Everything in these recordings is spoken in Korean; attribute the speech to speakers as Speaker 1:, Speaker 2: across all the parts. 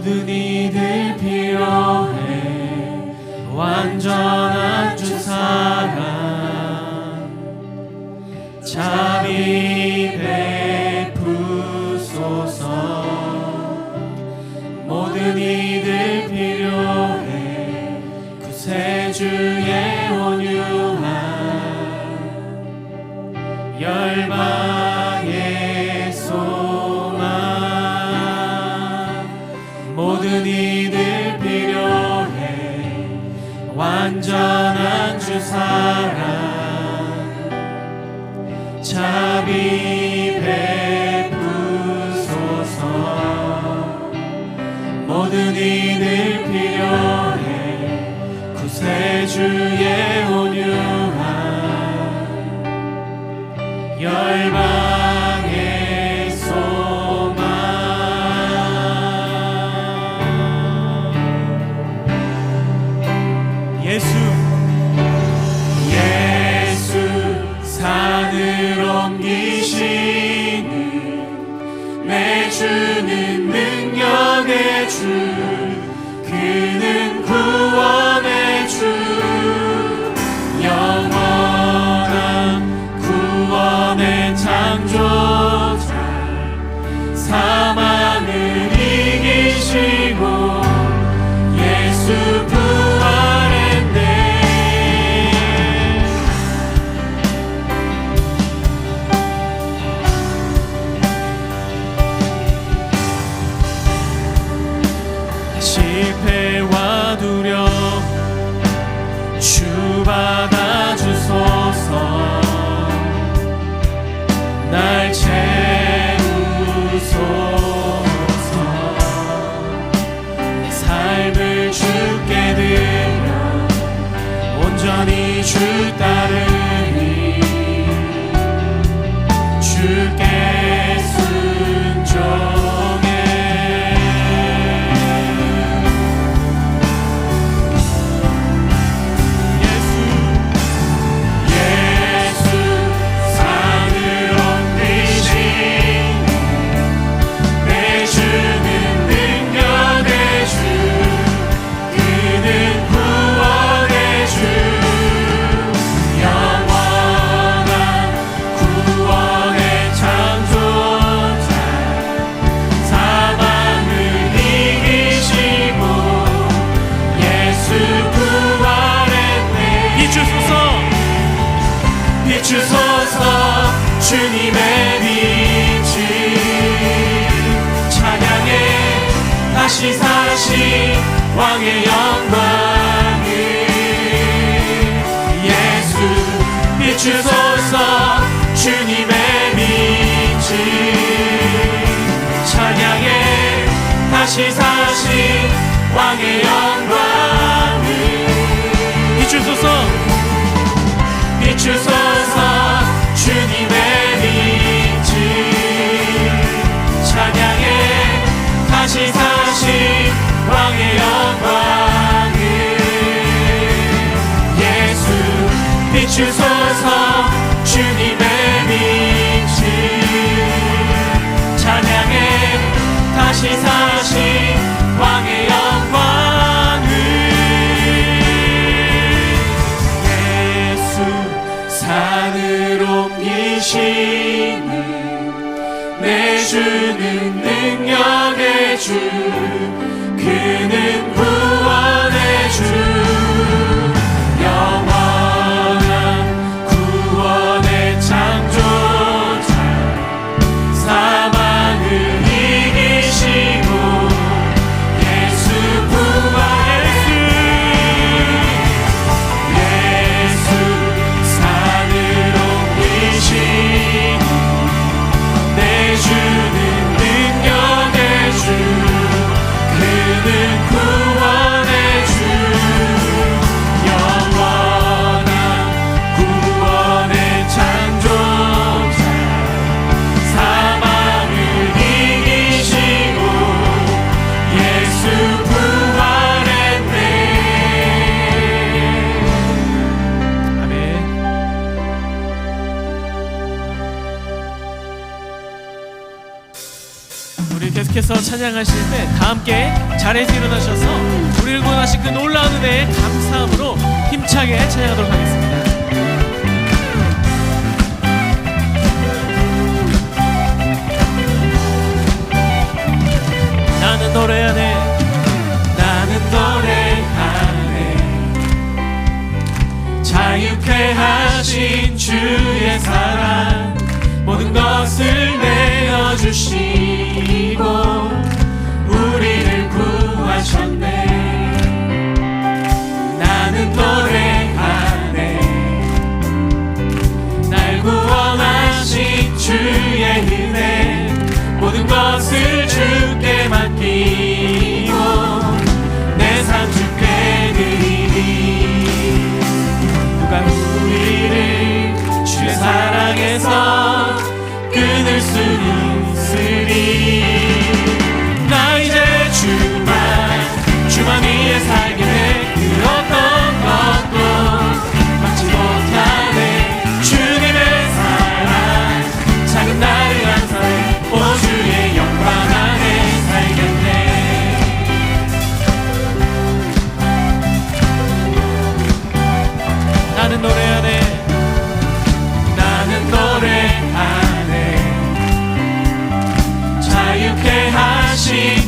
Speaker 1: 모든 이들 필요해. 완전한 주 사랑. 자비 베푸소서. 모든 이들 필요해. 그 구세주의 주 사랑. 자비 베푸소서. 모든 이들 필요해. 구세주의 온유한 열반 to 왕의 영광이 예수 비추소서 주님의 빛이 찬양해 다시 사신 왕의 영광 시사
Speaker 2: 찬양하실 때 다 함께 자리에서 일어나셔서 우리를 구원하신 그 놀라운 은혜에 감사함으로 힘차게 찬양하도록 하겠습니다. 나는 노래하네
Speaker 1: 나는 노래하네 자유케 하신 주의 사랑 모든 것을 내어주신 Lord.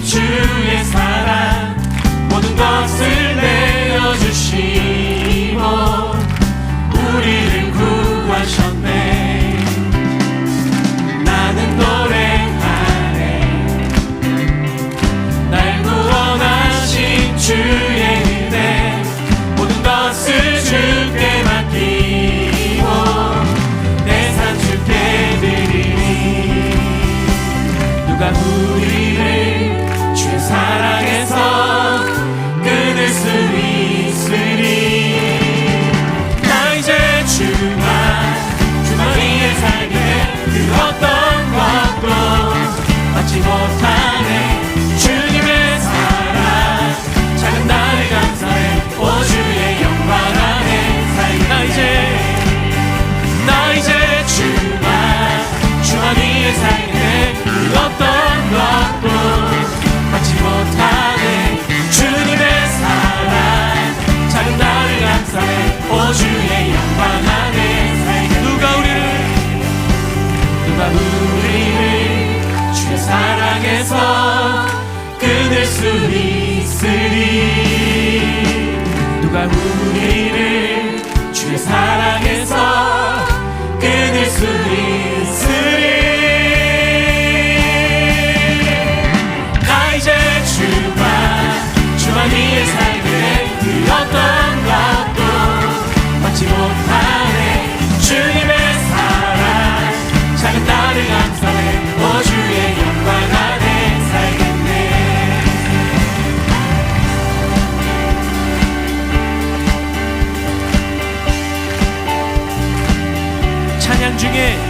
Speaker 1: 주의 사 있으니 누가 우리를 주의 사랑에 중에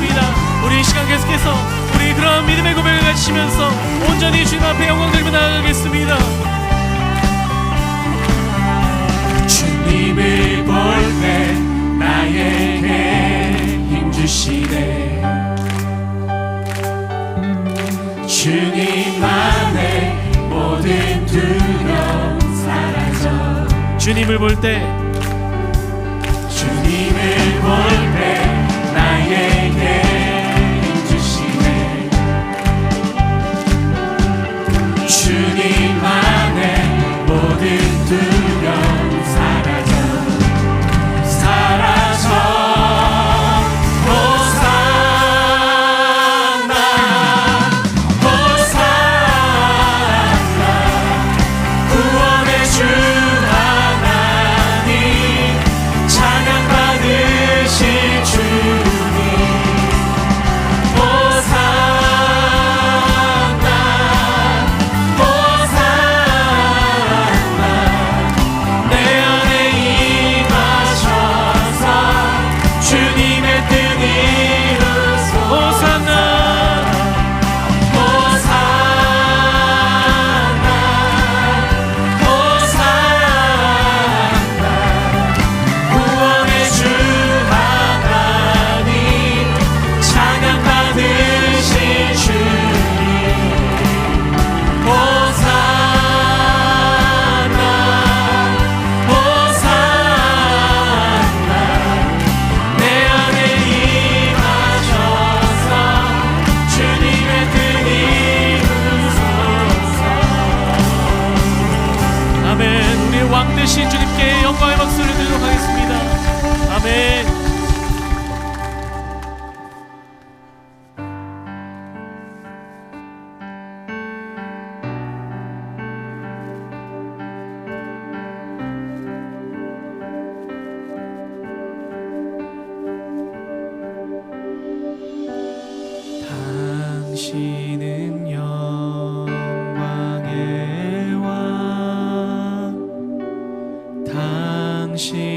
Speaker 2: 기도합니다. 우리 시간 계속해서 우리 그런 믿음의 고백을 가지시면서 온전히 주님 앞에 영광 들며 나아가겠습니다.
Speaker 1: 주님을 볼 때 나에게 힘주시네 주님만의 모든 두려움 사라져
Speaker 2: 주님을 볼때
Speaker 1: 주님을 볼
Speaker 2: 신.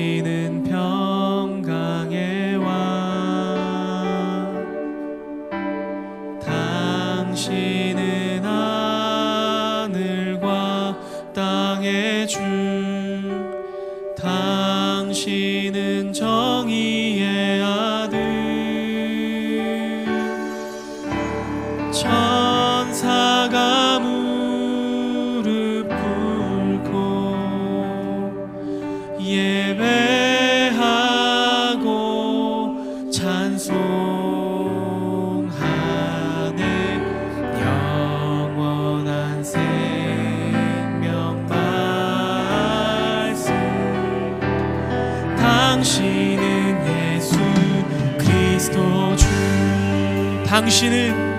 Speaker 2: 당신을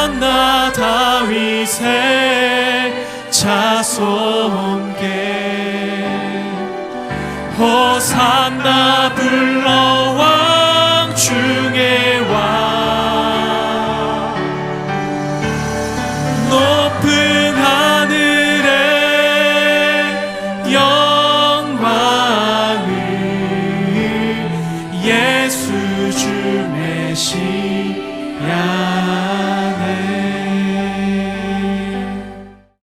Speaker 2: 만나 다윗의 자손께 호산나 불러 왕 중에